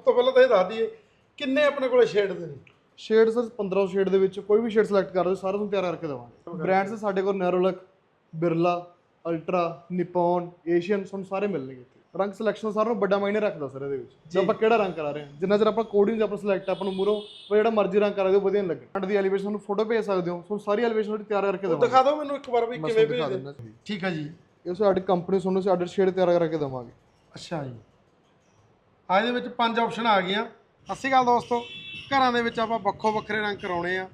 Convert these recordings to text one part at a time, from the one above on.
ਤੋਂ ਪਹਿਲਾਂ ਤਾਂ ਇਹ ਦੱਸ ਦਈਏ ਕਿੰਨੇ ਆਪਣੇ ਕੋਲੇ ਸ਼ੇਡ ਦੇ ਨੇ? ਸ਼ੇਡ ਸਰ 1500 ਸ਼ੇਡ ਦੇ ਵਿੱਚ ਕੋਈ ਵੀ ਸ਼ੇਡ ਸਿਲੈਕਟ ਕਰ ਦਿਓ ਸਾਰਾ ਤੁਹਾਨੂੰ ਤਿਆਰ ਕਰਕੇ ਦੇਵਾਂਗੇ। ਬ੍ਰਾਂਡਸ ਸਾਡੇ ਕੋਲ ਨੈਰੋਲਕ ਬਿਰਲਾ ਅਲਟਰਾ ਨਿਪੋਨ ਏਸ਼ੀਅਨ ਤੁਹਾਨੂੰ ਸਾਰੇ ਮਿਲਣਗੇ ਇੱਥੇ। ਰੰਗ ਸਿਲੈਕਸ਼ਨ ਸਾਰਾ ਨੂੰ ਵੱਡਾ ਮਾਇਨੇ ਰੱਖਦਾ ਸਰ ਇਹਦੇ ਵਿੱਚ। ਜੇ। ਆਪਾਂ ਕਿਹੜਾ ਰੰਗ ਕਰਾ ਰਹੇ ਹਾਂ? ਜਿੰਨਾ ਚਿਰ ਆਪਾਂ ਕੋਡਿੰਗ ਆਪਣਾ ਸਿਲੈਕਟ ਆਪਾਂ ਨੂੰ ਮੂਰੋਂ ਉਹ ਜਿਹੜਾ ਮਰਜ਼ੀ ਰੰਗ ਕਰਾ ਦਿਓ ਵਧੀਆ ਨਹੀਂ ਲੱਗੇ। ਫਰੰਟ ਦੀ ਐਲੀਵੇਸ਼ਨ ਤੁਹਾਨੂੰ ਫੋਟੋ ਭੇਜ ਸਕਦੇ ਹੋ ਤੁਹਾਨੂੰ ਸਾਰੀ ਐਲੀਵੇਸ਼ਨ ਤੁਹਾਡੀ ਤਿਆਰ ਕਰਕੇ ਦੇਵਾਂਗੇ। ਦਿਖਾ ਦਿਓ ਮੈਨੂੰ ਇੱਕ ਵਾਰ ਵੀ ਕਿਵੇਂ ਤੁਹਾਨੂੰ ਦਿਖਾ ਭੇਜਦੇ। ਦਿੰਦਾ। ਜੀ। ਠੀਕ ਹੈ ਜੀ। ਇਹ ਸਾਡੀ ਕੰਪਨੀ ਤੁਹਾਨੂੰ ਸਾਡਾ ਸ਼ੇਡ ਤਿਆਰ ਕਰਕੇ ਦੇਵਾਂਗੇ। ਅੱਛਾ ਜੀ। ਆ ਇਹਦੇ ਵਿੱਚ ਪੰਜ ਆਪਸ਼ਨ ਆ ਗਈਆਂ। ਸਤਿ ਗੱਲ ਦੋਸਤੋ। ਘਰਾਂ ਦੇ ਵਿੱਚ ਆਪਾਂ ਵੱਖੋ ਵੱਖਰੇ ਰੰਗ ਕਰਾਉਣੇ ਆ।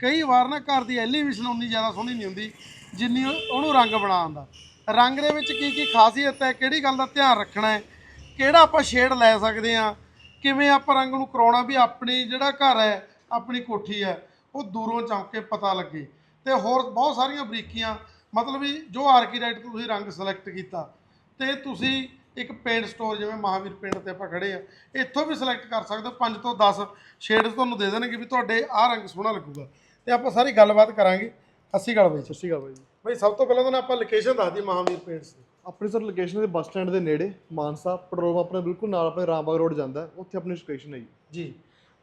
ਕਈ ਵਾਰ ਨਾ ਘਰ ਦੀ ਐਲੀਵੇਸ਼ਨ ਉਨੀ ਜ਼ਿਆਦਾ ਸੋਹਣੀ ਨਹੀਂ ਹੁੰਦੀ ਜਿੰਨੀ ਉਹਨੂੰ ਰੰਗ ਬਣਾਉਣ ਦਾ। ਰੰਗ ਦੇ ਵਿੱਚ ਕੀ ਕੀ ਖਾਸੀਅਤ ਹੈ, ਕਿਹੜੀ ਗੱਲ ਦਾ ਧਿਆਨ ਰੱਖਣਾ ਹੈ, ਕਿਹੜਾ ਆਪਾਂ ਸ਼ੇਡ ਲੈ ਸਕਦੇ ਆ ਕਿਵੇਂ ਆਪਾਂ ਰੰਗ ਨੂੰ ਕਰਾਉਣਾ ਵੀ ਆਪਣੀ ਜਿਹੜਾ ਘਰ ਹੈ, ਆਪਣੀ ਕੋਠੀ ਹੈ, ਉਹ ਦੂਰੋਂ ਚਮਕ ਕੇ ਪਤਾ ਲੱਗੇ। ਤੇ ਹੋਰ ਬਹੁਤ ਸਾਰੀਆਂ ਬਰੀਕੀਆਂ, ਮਤਲਬ ਵੀ ਜੋ ਆਰਕੀਟੈਕਟ ਤੁਸੀਂ ਰੰਗ ਸਿਲੈਕਟ ਕੀਤਾ, ਤੇ ਤੁਸੀਂ ਇੱਕ ਪੇਂਟ ਸਟੋਰ ਜਿਵੇਂ ਮਹਾਵੀਰ ਪਿੰਡ ਤੇ ਆਪਾਂ ਖੜੇ ਆ ਇੱਥੋਂ ਵੀ ਸਿਲੈਕਟ ਕਰ ਸਕਦੇ ਹੋ 5 ਤੋਂ 10 ਸ਼ੇਡਸ ਤੁਹਾਨੂੰ ਦੇ ਦੇਣਗੇ ਵੀ ਤੁਹਾਡੇ ਆਹ ਰੰਗ ਸੋਹਣਾ ਲੱਗੂਗਾ। ਤੇ ਆਪਾਂ ਸਾਰੀ ਗੱਲਬਾਤ ਕਰਾਂਗੇ। ਅਸੀਂ ਗੱਲ ਵਿੱਚ ਸਤਿ ਸ਼੍ਰੀ ਅਕਾਲ ਬਾਈ ਜੀ। ਬਈ ਸਭ ਤੋਂ ਪਹਿਲਾਂ ਤਾਂ ਆਪਾਂ ਲੋਕੇਸ਼ਨ ਦੱਸ ਦਈਏ ਮਹਾਵੀਰ ਪੇਂਟਸ ਦੀ। ਆਪਣੀ ਸਰ ਲੋਕੇਸ਼ਨ ਦੇ ਬੱਸ ਸਟੈਂਡ ਦੇ ਨੇੜੇ ਮਾਨਸਾ ਪੈਟਰੋਲ ਆਪਣੇ ਬਿਲਕੁਲ ਨਾਲ ਆਪਣੇ ਰਾਮਬਾਗ ਰੋਡ ਜਾਂਦਾ ਉੱਥੇ ਆਪਣੀ ਲੋਕੇਸ਼ਨ ਹੈ ਜੀ। ਜੀ।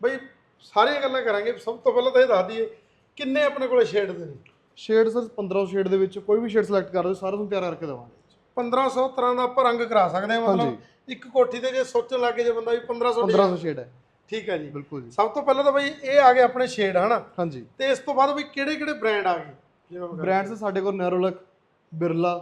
ਬਈ ਸਾਰੀਆਂ ਗੱਲਾਂ ਕਰਾਂਗੇ ਸਭ ਤੋਂ ਪਹਿਲਾਂ ਤਾਂ ਇਹ ਦੱਸ ਦਈਏ ਕਿੰਨੇ ਆਪਣੇ ਕੋਲੇ ਸ਼ੇਡ ਦੇ ਨੇ ਸ਼ੇਡ ਸਰ 1500 ਸ਼ੇਡ ਦੇ ਵਿੱਚ ਕੋਈ ਵੀ ਸ਼ੇਡ ਸਿਲੈਕਟ ਕਰ ਦਿਓ ਸਾਰਾ ਤੁਹਾਨੂੰ ਤਿਆਰ ਕਰਕੇ ਦੇਵਾਂਗੇ। 1500 ਤਰ੍ਹਾਂ ਦਾ ਆਪਾਂ ਰੰਗ ਕਰਾ ਸਕਦੇ ਹਾਂ ਮਤਲਬ ਇੱਕ ਕੋਠੀ ਤੇ ਜੇ ਸੋਚਣ ਲੱਗੇ ਜੇ ਬੰਦਾ ਵੀ 1500 ਦੀ 1500 ਸ਼ੇਡ ਹੈ। ਠੀਕ ਹੈ ਜੀ। ਬਿਲਕੁਲ ਜੀ। ਸਭ ਤੋਂ ਪਹਿਲਾਂ ਤਾਂ ਬਈ ਇਹ ਆ ਗਏ ਆਪਣੇ ਸ਼ੇਡ ਹਨਾ? ਹਾਂਜੀ। ਤੇ ਇਸ ਤੋਂ ਬਾਅਦ ਬਈ ਕਿਹੜੇ ਕਿਹੜੇ ਬ੍ਰਾਂਡ ਆ ਗਏ? ਬ੍ਰਾਂਡਸ ਸਾਡੇ ਕੋਲ ਨੈਰੋਲਕ ਬਿਰਲਾ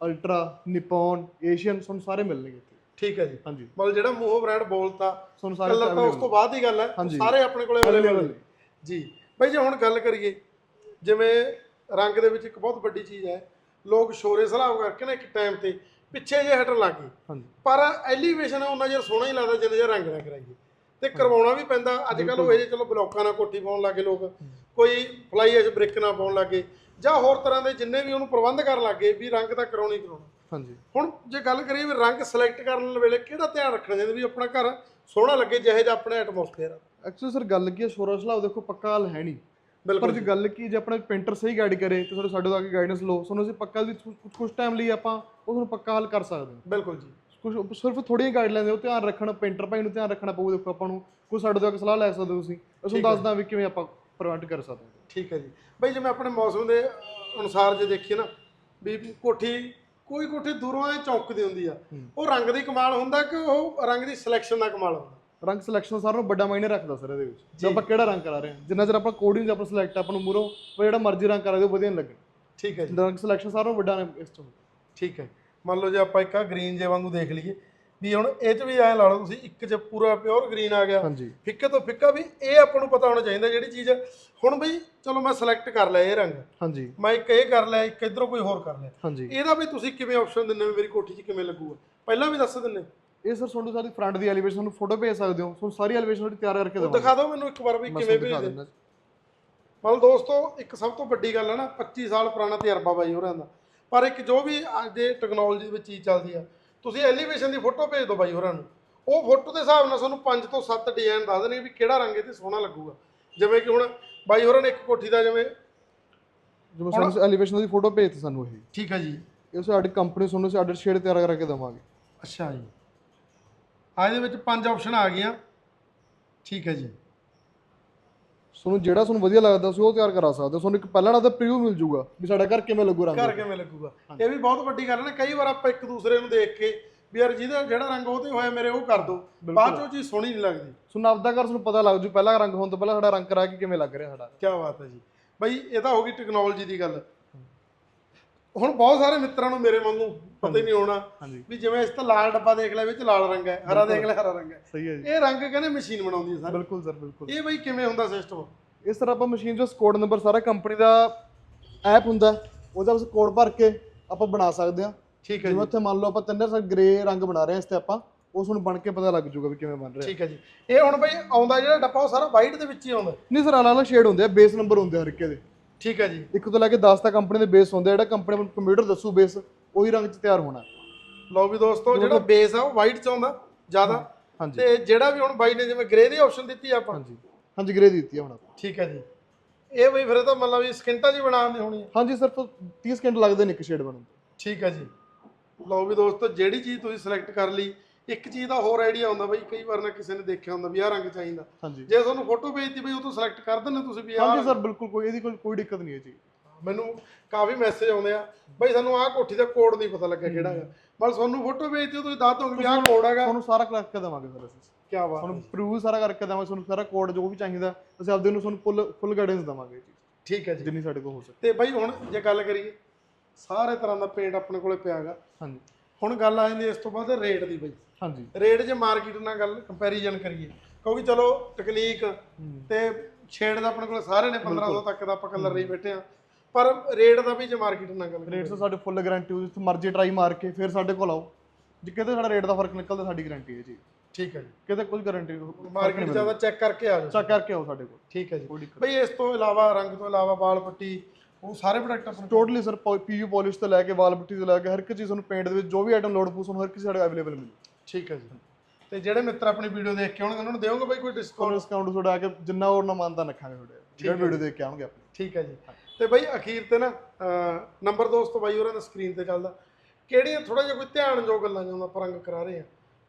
ਅਲਟਰਾ ਨਿਪੋਨ ਏਸ਼ੀਅਨ ਤੁਹਾਨੂੰ ਸਾਰੇ ਮਿਲਣਗੇ ਠੀਕ ਹੈ ਜੀ। ਹਾਂਜੀ। ਮਤਲਬ ਜਿਹੜਾ ਮੂੰਹੋਂ ਬ੍ਰਾਂਡ ਬੋਲਤਾ ਤੁਹਾਨੂੰ ਸਾਰੇ ਕਲਰ ਤਾਂ ਉਸ ਤੋਂ ਬਾਅਦ ਦੀ ਗੱਲ ਹੈ। ਸਾਰੇ ਆਪਣੇ ਕੋਲੇ ਅਵੇਲੇਬਲ ਨੇ। ਜੀ। ਬਈ ਜੇ ਹੁਣ ਗੱਲ ਕਰੀਏ ਜਿਵੇਂ ਰੰਗ ਦੇ ਵਿੱਚ ਇੱਕ ਬਹੁਤ ਵੱਡੀ ਚੀਜ਼ ਹੈ ਲੋਕ ਸ਼ੋਰੇ ਸਲਾਬ ਕਰਕੇ ਨਾ ਇੱਕ ਟਾਈਮ ਤੇ ਪਿੱਛੇ ਜੇ ਹਟਣ ਲੱਗ ਗਏ। ਪਰ ਐਲੀਵੇਸ਼ਨ ਉਹਨਾਂ ਜਿਹਾ ਸੋਹਣਾ ਹੀ ਲੱਗਦਾ ਜਿੰਨਾ ਜਿਹਾ ਰੰਗ ਨਾ ਕਰਾਈਏ। ਤੇ ਕਰਵਾਉਣਾ ਵੀ ਪੈਂਦਾ। ਅੱਜ ਕੱਲ ਉਹ ਇਹ ਚਲੋ ਬਲੋਕਾਂ ਨਾਲ ਕੋਠੀ ਪਾਉਣ ਲੱਗੇ ਲੋਕ। ਕੋਈ ਫਲਾਈ ਐਸ਼ ਬ੍ਰਿਕ ਨਾਲ ਪਾਉਣ ਲੱਗੇ। ਜਾਂ ਹੋਰ ਤਰ੍ਹਾਂ ਦੇ ਜਿੰਨੇ ਵੀ ਉਹਨੂੰ ਪ੍ਰਬੰਧ ਕਰਨ ਲੱਗੇ ਵੀ ਰੰਗ ਤਾਂ ਕਰਾਉਣੀ ਕਰਾਉਣਾ। ਹਾਂਜੀ। ਹੁਣ ਜੇ ਗੱਲ ਕਰੀਏ ਵੀ ਰੰਗ ਸਿਲੈਕਟ ਕਰਨ ਵੇਲੇ ਕਿਹੜਾ ਧਿਆਨ ਰੱਖਣਾ ਚਾਹੀਦਾ ਵੀ ਆਪਣਾ ਘਰ ਸੋਹਣਾ ਲੱਗੇ ਜਿਹੇ ਜਿਹਾ ਆਪਣਾ ਐਟਮੋਸਫੇਅਰ ਐਕਚੁਅਲੀ ਸਰ ਗੱਲ ਕੀ ਹੈ? ਸ਼ੋਰਾ ਸਲਾਬ ਦੇਖੋ ਪੱਕਾ ਹਾਲ ਹੈ ਨਹੀਂ। ਪਰ ਜੇ ਗੱਲ ਕੀ ਜੇ ਆਪਣਾ ਪੇਂਟਰ ਸਹੀ ਗਾਈਡ ਕਰੇ ਤੇ ਸਾਡੇ ਸਾਡੇ ਤੋਂ ਆ ਕੇ ਗਾਈਡੈਂਸ ਲਓ ਤੁਹਾਨੂੰ ਅਸੀਂ ਪੱਕਾ ਦੀ ਕੁਝ ਕੁਝ ਟਾਈਮ ਲਈ ਆਪਾਂ ਉਹ ਤੁਹਾਨੂੰ ਪੱਕਾ ਹੱਲ ਕਰ ਸਕਦੇ ਹਾਂ। ਬਿਲਕੁਲ ਜੀ। ਕੁਝ ਸਿਰਫ ਥੋੜੀਆਂ ਗਾਈਡਲਾਈਨ ਦੇ ਉਹ ਧਿਆਨ ਰੱਖਣ ਪੇਂਟਰ ਭਾਈ ਨੂੰ ਧਿਆਨ ਰੱਖਣਾ ਪਊ ਦੇਖੋ ਆਪਾਂ ਨੂੰ ਕੋਈ ਸਾਡੇ ਤੋਂ ਆ ਕੇ ਸਲਾਹ ਲੈ ਸਕਦੇ ਹੋ ਤੁਸੀਂ। ਅਸੀਂ ਤੁਹਾਨੂੰ ਦੱਸਦਾ ਵੀ ਕਿਵੇਂ ਆਪਾਂ ਪ੍ਰੀਵੈਂਟ ਕਰ ਸਕਦੇ ਹਾਂ। ਠੀਕ ਹੈ ਜੀ। ਬਈ ਜਿਵੇਂ ਆਪਣੇ ਮੌਸਮ ਦੇ ਅਨੁਸਾਰ ਜੇ ਦੇਖੀਏ ਨਾ ਵੀ ਕੋਠੀ ਕੋਈ ਕੋਠੀ ਦੂਰੋਂ ਐ ਚੌਂਕਦੀ ਹੁੰਦੀ ਆ। ਉਹ ਰੰਗ ਦੀ ਕਮਾਲ ਹੁੰਦਾ ਕਿ ਉਹ ਰੰਗ ਦੀ ਸਿਲੈਕਸ਼ਨ ਦਾ ਕਮਾਲ ਹੁੰਦਾ? ਰੰਗ ਸਿਲੈਕਸ਼ਨ ਸਾਰਾ ਨੂੰ ਵੱਡਾ ਮਾਇਨੇ ਰੱਖਦਾ ਸਰ ਇਹਦੇ ਵਿੱਚ। ਜੇ। ਆਪਾਂ ਕਿਹੜਾ ਰੰਗ ਕਰਾ ਰਹੇ ਹਾਂ? ਜਿੰਨਾ ਚਿਰ ਆਪਾਂ ਕੋਡਿੰਗ ਆਪਣਾ ਸਿਲੈਕਟ ਆਪਾਂ ਨੂੰ ਮੂਰੋਂ ਉਹ ਜਿਹੜਾ ਮਰਜ਼ੀ ਰੰਗ ਕਰਾ ਦਿਓ ਵਧੀਆ ਨਹੀਂ ਲੱਗੇ। ਠੀਕ ਹੈ ਜੀ। ਰੰਗ ਸਿਲੈਕਸ਼ਨ ਸਾਰਾ ਨੂੰ ਵੱਡਾ ਇਸ ਤੋਂ। ਠੀਕ ਹੈ। ਮੰਨ ਲਓ ਜੇ ਆਪਾਂ ਇੱਕ ਆ ਗ੍ਰੀਨ ਜੇ ਵਾਂਗੂ ਦੇਖ ਲਈਏ ਵੀ ਹੁਣ ਇਹ 'ਚ ਵੀ ਐਂ ਲਾ ਲਓ ਤੁਸੀਂ ਇੱਕ 'ਚ ਪੂਰਾ ਪਿਓਰ ਗ੍ਰੀਨ ਆ ਗਿਆ। ਫਿੱਕੇ ਤੋਂ ਫਿੱਕਾ ਵੀ ਇਹ ਆਪਾਂ ਨੂੰ ਪਤਾ ਹੋਣਾ ਚਾਹੀਦਾ ਜਿਹੜੀ ਚੀਜ਼ ਹੁਣ ਬਈ ਚਲੋ ਮੈਂ ਸਿਲੈਕਟ ਕਰ ਲਿਆ ਇਹ ਰੰਗ। ਹਾਂਜੀ। ਮੈਂ ਇੱਕ ਇਹ ਕਰ ਲਿਆ ਇੱਕ ਇਧਰੋਂ ਕੋਈ ਹੋਰ ਕਰ ਲਿਆ। ਹਾਂਜੀ। ਇਹਦਾ ਵੀ ਤੁਸੀਂ ਕਿਵੇਂ ਆਪਸ਼ਨ ਦਿੰਦੇ ਹੋ ਮੇਰੀ ਕੋਠੀ 'ਚ ਕਿਵੇਂ ਲੱਗੂਗਾ? ਪਹਿਲਾਂ ਵੀ ਦੱਸ ਦਿੰਦੇ। ਇਹ ਸਰ ਤੁਹਾਨੂੰ ਸਾਡੀ ਫਰੰਟ ਦੀ ਐਲੀਵੇਸ਼ਨ ਨੂੰ ਫੋਟੋ ਭੇਜ ਸਕਦੇ ਹੋ। ਤੁਹਾਨੂੰ ਸਾਰੀ ਐਲੀਵੇਸ਼ਨ ਤੁਹਾਡੀ ਤਿਆਰ ਕਰਕੇ ਦੇਵਾਂਗੇ ਦਿਖਾ ਦਿਓ ਮੈਨੂੰ ਇੱਕ ਵਾਰ ਵੀ ਕਿਵੇਂ ਤੁਹਾਨੂੰ ਦਿਖਾ ਭੇਜਦੇ। ਦਿੰਦਾ ਮਤਲਬ ਦੋਸਤੋ ਇੱਕ ਸਭ ਤੋਂ ਵੱਡੀ ਗੱਲ ਹੈ ਨਾ 25 ਸਾਲ ਪੁਰਾਣਾ ਤਜਰਬਾ ਬਾਈ ਹੋਰਾਂ ਦਾ। ਪਰ ਇੱਕ ਜੋ ਵੀ ਅੱਜ ਦੇ ਟੈਕਨੋਲੋਜੀ ਵਿੱਚ ਚੀਜ਼ ਚੱਲਦੀ ਆ ਤੁਸੀਂ ਐਲੀਵੇਸ਼ਨ ਦੀ ਫੋਟੋ ਭੇਜ ਦਿਓ ਬਾਈ ਹੋਰਾਂ ਨੂੰ। ਉਹ ਫੋਟੋ ਦੇ ਹਿਸਾਬ ਨਾਲ ਤੁਹਾਨੂੰ 5 ਤੋਂ 7 ਡਿਜ਼ਾਈਨ ਦੱਸ ਦੇਣਗੇ ਵੀ ਕਿਹੜਾ ਰੰਗ ਇਹ ਤੇ ਸੋਹਣਾ ਲੱਗੂਗਾ। ਜਿਵੇਂ ਕਿ ਹੁਣ ਬਾਈ ਹੋਰਾਂ ਨੇ ਇੱਕ ਕੋਠੀ ਦਾ ਜਿਵੇਂ ਜਿਵੇਂ ਸਾਨੂੰ ਐਲੀਵੇਸ਼ਨ ਦੀ ਫੋਟੋ ਭੇਜਤੀ ਸਾਨੂੰ ਇਹ। ਠੀਕ ਹੈ ਜੀ। ਇਹ ਸਾਡੀ ਕੰਪਨੀ ਤੁਹਾਨੂੰ ਸਾਡਾ ਸ਼ੇਡ ਤਿਆਰ ਕਰਕੇ ਦੇਵਾਂਗੇ। ਅੱਛਾ ਜੀ। ਆ ਇਹਦੇ ਵਿੱਚ ਪੰਜ ਆਪਸ਼ਨ ਆ ਗਈਆਂ। ਠੀਕ ਹੈ ਜੀ। ਤੁਹਾਨੂੰ ਜਿਹੜਾ ਤੁਹਾਨੂੰ ਵਧੀਆ ਲੱਗਦਾ ਸੀ ਉਹ ਤਿਆਰ ਕਰਾ ਸਕਦੇ ਹੋ। ਤੁਹਾਨੂੰ ਇੱਕ ਪਹਿਲਾਂ ਨਾਲ ਤਾਂ ਪ੍ਰੀਵਿਊ ਮਿਲ ਜੂਗਾ ਵੀ ਸਾਡਾ ਘਰ ਕਿਵੇਂ ਲੱਗੂ ਰੰਗ। ਘਰ ਕਿਵੇਂ ਲੱਗੂਗਾ। ਇਹ ਵੀ ਬਹੁਤ ਵੱਡੀ ਗੱਲ ਹੈ ਨਾ ਕਈ ਵਾਰ ਆਪਾਂ ਇੱਕ ਦੂਸਰੇ ਨੂੰ ਦੇਖ ਕੇ ਵੀ ਯਾਰ ਜਿਹਦਾ ਜਿਹੜਾ ਰੰਗ ਉਹ ਤੇ ਹੋਇਆ ਮੇਰੇ ਉਹ ਕਰ ਦੋ। ਬਾਅਦ ਚ ਉਹ ਚੀਜ਼ ਸੋਹਣੀ ਨਹੀਂ ਲੱਗਦੀ। ਤੁਹਾਨੂੰ ਆਪਦਾ ਘਰ ਤੁਹਾਨੂੰ ਪਤਾ ਲੱਗ ਜੂ ਪਹਿਲਾ ਰੰਗ ਹੋਣ ਤੋਂ ਪਹਿਲਾਂ ਸਾਡਾ ਰੰਗ ਕਰਾ ਕੇ ਕਿਵੇਂ ਲੱਗ ਰਿਹਾ ਸਾਡਾ। ਕੀ ਬਾਤ ਹੈ ਜੀ। ਬਈ ਇਹ ਤਾਂ ਹੋ ਗਈ ਟੈਕਨੋਲੋਜੀ ਦੀ ਗੱਲ। ਹੁਣ ਬਹੁਤ ਸਾਰੇ ਮਿੱਤਰਾਂ ਨੂੰ ਮੇਰੇ ਵਾਂਗੂ ਪਤਾ ਹੀ ਨਹੀਂ ਹੋਣਾ ਵੀ ਜਿਵੇਂ ਇਸ ਤਾਂ ਲਾਲ ਡੱਬਾ ਦੇਖ ਲਿਆ ਵਿੱਚ ਲਾਲ ਰੰਗ ਹੈ ਹਰਾ ਦੇਖ ਲਿਆ ਹਰਾ ਰੰਗ ਹੈ। ਸਹੀ ਹੈ ਜੀ। ਇਹ ਰੰਗ ਕਹਿੰਦੇ ਮਸ਼ੀਨ ਬਣਾਉਂਦੀ ਹੈ ਸਰ। ਬਿਲਕੁਲ ਸਰ ਬਿਲਕੁਲ। ਇਹ ਬਈ ਕਿਵੇਂ ਹੁੰਦਾ ਸਿਸਟਮ ਇਸ ਤਰ੍ਹਾਂ ਆਪਾਂ ਮਸ਼ੀਨ 'ਚੋਂ ਕੋਡ ਨੰਬਰ ਸਾਰਾ ਕੰਪਨੀ ਦਾ ਐਪ ਹੁੰਦਾ ਉਹਦਾ ਬਸ ਕੋਡ ਭਰ ਕੇ ਆਪਾਂ ਬਣਾ ਸਕਦੇ ਹਾਂ। ਠੀਕ ਹੈ ਜਿਵੇਂ ਜੀ। ਉੱਥੇ ਮੰਨ ਲਓ ਆਪਾਂ ਤਿੰਨੇ ਸਰ ਗ੍ਰੇ ਰੰਗ ਬਣਾ ਰਹੇ ਹਾਂ ਇਸ ਤੇ ਆਪਾਂ ਉਸ ਨੂੰ ਬਣ ਕੇ ਪਤਾ ਲੱਗ ਜੂਗਾ ਵੀ ਕਿਵੇਂ ਬਣ ਰਿਹਾ। ਠੀਕ ਹੈ ਜੀ। ਇਹ ਹੁਣ ਬਈ ਆਉਂਦਾ ਜਿਹੜਾ ਡੱਬਾ ਉਹ ਸਾਰਾ ਵਾਈਟ ਦੇ ਵਿੱਚ ਹੀ ਆਉਂਦਾ। ਨਹੀਂ ਸਰ ਅਲੱਗ ਅਲੱਗ ਸ਼ੇਡ ਹੁੰਦੇ ਆ ਬੇਸ ਨੰਬਰ ਹੁੰਦੇ ਆ ਹਰ ਇੱਕ ਦੇ। ਠੀਕ ਹੈ ਜੀ। ਇੱਕ ਤੋਂ ਲੈ ਕੇ 10 ਤੱਕ ਕੰਪਨੀ ਦੇ ਬੇਸ ਹੁੰਦੇ ਜਿਹੜਾ ਕੰਪਨੀ ਨੂੰ ਕੰਪਿਊਟਰ ਦੱਸੂ ਬੇਸ ਉਹੀ ਰੰਗ 'ਚ ਤਿਆਰ ਹੋਣਾ। ਲਓ ਵੀ ਦੋਸਤੋ ਜਿਹੜਾ ਬੇਸ ਆ ਉਹ ਵਾਈਟ ਚ ਆਉਂਦਾ ਜ਼ਿਆਦਾ। ਹਾਂਜੀ। ਤੇ ਜਿਹੜਾ ਵੀ ਹੁਣ ਬਾਈ ਨੇ ਜਿਵੇਂ ਗ੍ਰੇ ਦੀ ਆਪਸ਼ਨ ਦਿੱਤੀ ਆਪਾਂ। ਹਾਂਜੀ। ਹਾਂਜੀ ਗ੍ਰੇ ਦੀ ਦਿੱਤੀ ਆ ਹੁਣ ਆਪਾਂ। ਠੀਕ ਹੈ ਜੀ। ਇਹ ਬਈ ਫਿਰ ਤਾਂ ਮਤਲਬ ਵੀ ਸਕਿੰਟਾਂ ਜੀ ਬਣਾਉਂਦੀ ਹੋਣੀ ਹਾਂਜੀ ਸਿਰਫ 30 ਸਕਿੰਟ ਲੱਗਦੇ ਨੇ ਇੱਕ ਸ਼ੇਡ ਬਣਨ ਠੀਕ ਹੈ ਜੀ। ਲਓ ਵੀ ਦੋਸਤੋ ਜਿਹੜੀ ਚੀਜ਼ ਤੁਸੀਂ ਸਿਲੈਕਟ ਕਰ ਲਈ ਇੱਕ ਚੀਜ਼ ਦਾ ਹੋਰ ਆਈਡੀਆ ਹੁੰਦਾ ਬਈ ਕਈ ਵਾਰ ਨਾ ਕਿਸੇ ਨੇ ਦੇਖਿਆ ਹੁੰਦਾ ਵੀ ਆਹ ਰੰਗ ਚਾਹੀਦਾ। ਹਾਂਜੀ। ਜੇ ਤੁਹਾਨੂੰ ਫੋਟੋ ਭੇਜਤੀ ਬਈ ਉਹ ਤੋਂ ਸਿਲੈਕਟ ਕਰ ਦਿੰਦੇ ਤੁਸੀਂ ਵੀ ਆਹ ਹਾਂਜੀ ਸਰ ਬਿਲਕੁਲ ਕੋਈ ਇਹਦੀ ਕੋਈ ਕੋਈ ਦਿੱਕਤ ਨਹੀਂ ਹੈ ਜੀ। ਮੈਨੂੰ ਕਾਫੀ ਮੈਸੇਜ ਆਉਂਦੇ ਆ। ਬਈ ਸਾਨੂੰ ਆਹ ਕੋਠੀ ਦਾ ਕੋਡ ਨਹੀਂ ਪਤਾ ਲੱਗਿਆ ਕਿਹੜਾ ਹੈਗਾ। ਬਸ ਤੁਹਾਨੂੰ ਫੋਟੋ ਭੇਜਤੀ ਤੁਸੀਂ ਦੱਸ ਦੋਗੇ ਵੀ ਆਹ ਕੋਡ ਹੈਗਾ। ਤੁਹਾਨੂੰ ਸਾਰਾ ਕਰਕੇ ਦੇਵਾਂਗੇ ਸਰ ਅਸੀਂ। ਕੀ ਬਾਤ ਤੁਹਾਨੂੰ ਪ੍ਰੂਵ ਸਾਰਾ ਕਰਕੇ ਦੇਵਾਂਗੇ ਤੁਹਾਨੂੰ ਸਾਰਾ ਕੋਡ ਜੋ ਵੀ ਚਾਹੀਦਾ ਅਸੀਂ ਆਪਦੇ ਨੂੰ ਤੁਹਾਨੂੰ ਫੁੱਲ ਫੁੱਲ ਗਾਈਡੈਂਸ ਦੇਵਾਂਗੇ ਜੀ। ਠੀਕ ਹੈ ਜੀ। ਜਿੰਨੀ ਸਾਡੇ ਕੋਲ ਹੋ ਸਕੇ। ਤੇ ਬਈ ਹੁਣ ਜੇ ਗੱਲ ਕਰੀਏ ਸਾਰੇ ਤਰ੍ਹਾਂ ਦਾ ਪੇਂਟ ਆਪਣੇ ਕੋਲੇ ਪਿਆ ਹੈਗਾ। ਹਾਂਜੀ। ਹੁਣ ਗੱਲ ਆ ਜਾਂਦੀ ਇਸ ਤੋਂ ਬਾਅਦ ਰੇਟ ਦੀ ਬਈ। ਹਾਂਜੀ। ਰੇਟ ਜੇ ਮਾਰਕੀਟ ਨਾਲ ਗੱਲ ਕੰਪੈਰੀਜ਼ਨ ਕਰੀਏ ਕਿਉਂਕਿ ਚਲੋ ਟੈਕਨੀਕ ਤੇ ਛੇੜ ਦਾ ਆਪਣੇ ਕੋਲ ਸਾਰੇ ਨੇ 1500 ਤੱਕ ਦਾ ਆਪਾਂ ਕਲਰ ਰਹੀ ਬੈਠੇ ਆ ਪਰ ਰੇਟ ਦਾ ਵੀ ਜੇ ਮਾਰਕੀਟ ਨਾਲ ਗੱਲ ਰੇਟ ਤੋਂ ਸਾਡੇ ਫੁੱਲ ਗਾਰੰਟੀ ਜਿੱਥੇ ਮਰਜ਼ੀ ਟਰਾਈ ਮਾਰ ਕੇ ਫਿਰ ਸਾਡੇ ਕੋਲ ਆਓ। ਜੇ ਕਿਤੇ ਸਾਡਾ ਰੇਟ ਦਾ ਫ਼ਰਕ ਨਿਕਲਦਾ ਸਾਡੀ ਗਾਰੰਟੀ ਹੈ ਜੀ। ਠੀਕ ਹੈ ਜੀ। ਕਿਤੇ ਕੋਈ ਗਾਰੰਟੀ ਮਾਰਕੀਟ ਜ਼ਿਆਦਾ ਚੈੱਕ ਕਰਕੇ ਆ ਜਾਓ। ਚੈੱਕ ਕਰਕੇ ਆਓ ਸਾਡੇ ਕੋਲ। ਠੀਕ ਹੈ ਜੀ। ਬਈ ਇਸ ਤੋਂ ਇਲਾਵਾ ਰੰਗ ਤੋਂ ਇਲਾਵਾ ਵਾਲ ਪੱਟੀ ਉਹ ਸਾਰੇ ਪ੍ਰੋਡਕਟ ਆਪਣੇ ਟੋਟਲੀ ਸਰ ਪੀਯੂ ਪਾਲਿਸ਼ ਤੋਂ ਲੈ ਕੇ ਵਾਲ ਬੁੱਟੀ ਤੋਂ ਲੈ ਕੇ ਹਰ ਇੱਕ ਚੀਜ਼ ਤੁਹਾਨੂੰ ਪੇਂਟ ਦੇ ਵਿੱਚ ਜੋ ਵੀ ਆਈਟਮ ਲੋਡ ਪੂ ਤੁਹਾਨੂੰ ਹਰ ਕਿਸੇ ਸਾਡੇ ਅਵੇਲੇਬਲ ਮਿਲੂ। ਠੀਕ ਹੈ ਜੀ। ਤੇ ਜਿਹੜੇ ਮਿੱਤਰ ਆਪਣੀ ਵੀਡੀਓ ਦੇਖ ਕੇ ਆਉਣਗੇ ਉਹਨਾਂ ਨੂੰ ਦਿਓਗੇ ਬਈ ਕੋਈ ਡਿਸਕਾਊਂਟ ਡਿਸਕਾਊਂਟ ਤੁਹਾਡਾ ਆ ਕੇ ਜਿੰਨਾ ਹੋਰ ਨਾ ਮਾਨਤਾ ਰੱਖਾਂਗੇ ਤੁਹਾਡੇ। ਜਿਹੜੇ ਵੀਡੀਓ ਦੇਖ ਕੇ ਆਉਣਗੇ ਆਪਣੇ। ਠੀਕ ਹੈ ਜੀ। ਤੇ ਬਈ ਅਖੀਰ ਤੇ ਨਾ ਨੰਬਰ ਦੋਸਤੋ ਬਾਈ ਉਹਨਾਂ ਦਾ ਸਕਰੀਨ ਤੇ ਚੱਲਦਾ। ਕਿਹੜੀਆਂ ਥੋੜਾ ਜਿਹਾ ਕੋਈ ਧਿਆਨਯੋਗ ਗੱਲਾਂ ਜਦੋਂ ਆਪਾਂ ਰੰਗ ਕਰਾ ਰਹੇ ਆ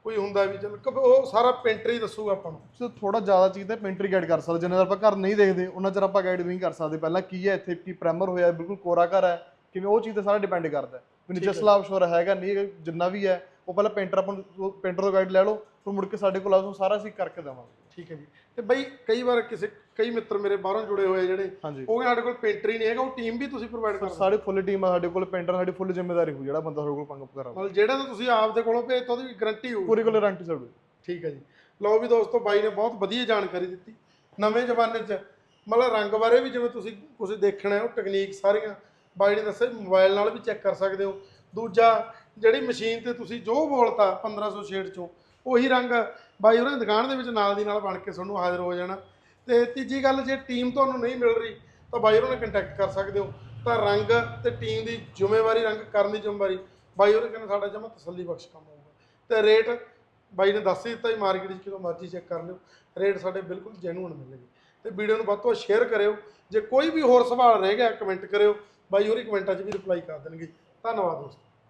ਕੋਈ ਹੁੰਦਾ ਵੀ ਚਲ ਉਹ ਸਾਰਾ ਪੇਂਟਰ ਦੱਸੂਗਾ ਆਪਾਂ ਨੂੰ। ਸੋ ਥੋੜਾ ਜ਼ਿਆਦਾ ਚੀਜ਼ ਤੇ ਪੇਂਟਰ ਗਾਈਡ ਕਰ ਸਕਦੇ ਜਿੰਨਾ ਚਿਰ ਆਪਾਂ ਘਰ ਨਹੀਂ ਦੇਖਦੇ ਉਹਨਾਂ ਚਿਰ ਆਪਾਂ ਗਾਈਡ ਨਹੀਂ ਕਰ ਸਕਦੇ। ਪਹਿਲਾਂ ਕੀ ਹੈ ਇੱਥੇ ਕੀ ਪ੍ਰਾਈਮਰ ਹੋਇਆ ਬਿਲਕੁਲ ਕੋਰਾ ਘਰ ਹੈ। ਕਿਵੇਂ ਉਹ ਚੀਜ਼ ਤੇ ਸਾਰਾ ਡਿਪੈਂਡ ਕਰਦਾ ਵੀ ਨੀਚੇ ਸਲਾਬ ਸ਼ੋਰ ਹੈਗਾ ਨਹੀਂ ਜਿੰਨਾ ਵੀ ਹੈ ਉਹ ਪਹਿਲਾਂ ਪੇਂਟਰ ਆਪਾਂ ਨੂੰ ਪੇਂਟਰ ਤੋਂ ਗਾਈਡ ਲੈ ਲਓ ਫਿਰ ਮੁੜ ਕੇ ਸਾਡੇ ਕੋਲ ਆਓ ਸਾਰਾ ਅਸੀਂ ਕਰਕੇ ਦੇਵਾਂਗੇ। ਠੀਕ ਹੈ ਜੀ। ਤੇ ਬਈ ਕਈ ਵਾਰ ਕਿਸੇ ਕਈ ਮਿੱਤਰ ਮੇਰੇ ਬਾਹਰੋਂ ਜੁੜੇ ਹੋਏ ਆ ਜਿਹੜੇ ਹਾਂਜੀ। ਉਹ ਕਹਿੰਦੇ ਸਾਡੇ ਕੋਲ ਪੇਂਟਰ ਹੀ ਨਹੀਂ ਹੈਗਾ ਉਹ ਟੀਮ ਵੀ ਤੁਸੀਂ ਪ੍ਰੋਵਾਈਡ ਕਰਦੇ ਸਾਡੀ ਫੁੱਲ ਟੀਮ ਆ ਸਾਡੇ ਕੋਲ ਪੇਂਟਰ ਸਾਡੀ ਫੁੱਲ ਜ਼ਿੰਮੇਵਾਰੀ ਹੋ ਜਿਹੜਾ ਬੰਦਾ ਸਾਡੇ ਕੋਲ ਪੰਗ ਕਰਾ ਮਤਲਬ ਜਿਹੜਾ ਤਾਂ ਤੁਸੀਂ ਆਪਦੇ ਕੋਲੋਂ ਭੇਜਤਾ ਉਹਦੀ ਗਾਰੰਟੀ ਹੋਊ। ਪੂਰੀ ਕੋਲ ਗਾਰੰਟੀ ਸਾਡੀ। ਠੀਕ ਹੈ ਜੀ। ਲਓ ਵੀ ਦੋਸਤੋ ਬਾਈ ਨੇ ਬਹੁਤ ਵਧੀਆ ਜਾਣਕਾਰੀ ਦਿੱਤੀ। ਨਵੇਂ ਜ਼ਮਾਨੇ 'ਚ ਮਤਲਬ ਰੰਗ ਬਾਰੇ ਵੀ ਜਿਵੇਂ ਤੁਸੀਂ ਕੁਝ ਦੇਖਣਾ ਹੈ ਉਹ ਟੈਕਨੀਕ ਸਾਰੀਆਂ ਬਾਈ ਨੇ ਦੱਸਿਆ ਮੋਬਾਈਲ ਨਾਲ ਵੀ ਚੈੱਕ ਕਰ ਸਕਦੇ ਹੋ। ਦੂਜਾ ਜਿਹੜੀ ਮਸ਼ੀਨ ਤੇ ਤੁਸੀਂ ਜੋ ਬੋਲਤਾ 1500 ਸ਼ੇਡ ਚੋਂ, ਉਹੀ ਰੰਗ ਬਾਈ ਉਹਨਾਂ ਦੀ ਦੁਕਾਨ ਦੇ ਵਿੱਚ ਨਾਲ ਦੀ ਨਾਲ ਬਣ ਕੇ ਤੁਹਾਨੂੰ ਹਾਜ਼ਰ ਹੋ ਜਾਣਾ। ਤੇ ਤੀਜੀ ਗੱਲ, ਜੇ ਟੀਮ ਤੁਹਾਨੂੰ ਨਹੀਂ ਮਿਲ ਰਹੀ, ਤਾਂ ਬਾਈ ਉਹਨਾਂ ਨਾਲ ਕੰਟੈਕਟ ਕਰ ਸਕਦੇ ਹੋ। ਤਾਂ ਰੰਗ ਤੇ ਟੀਮ ਦੀ ਜ਼ਿੰਮੇਵਾਰੀ, ਰੰਗ ਕਰਨ ਦੀ ਜ਼ਿੰਮੇਵਾਰੀ, ਬਾਈ ਉਹਨਾਂ ਕਹਿੰਦਾ ਸਾਡਾ ਜਮਾ ਤਸੱਲੀ ਬਖਸ਼ ਕੰਮ ਹੋਊਗਾ ਤੇ ਰੇਟ ਬਾਈ ਨੇ ਦੱਸ ਹੀ ਦਿੱਤਾ ਹੀ ਮਾਰਕੀਟ 'ਚ ਕਿਦੋਂ ਮਰਜ਼ੀ ਚੈੱਕ ਕਰ ਲਿਓ। ਰੇਟ ਸਾਡੇ ਬਿਲਕੁਲ ਜੈਨੂਅਨ ਮਿਲਣਗੇ ਤੇ ਵੀਡੀਓ ਨੂੰ ਵੱਧ ਤੋਂ ਵੱਧ ਸ਼ੇਅਰ ਕਰਿਓ। ਜੇ ਕੋਈ ਵੀ ਹੋਰ ਸਵਾਲ ਰਹਿ ਗਿਆ ਕਮੈਂਟ ਕਰਿਓ। ਬਾਈ ਹੋਰੀ ਕਮੈਂਟਾਂ 'ਚ ਵੀ ਰਿਪਲਾਈ ਕਰ ਦੇਣਗੇ। ਧੰਨਵਾਦ ਦੋਸਤੋ।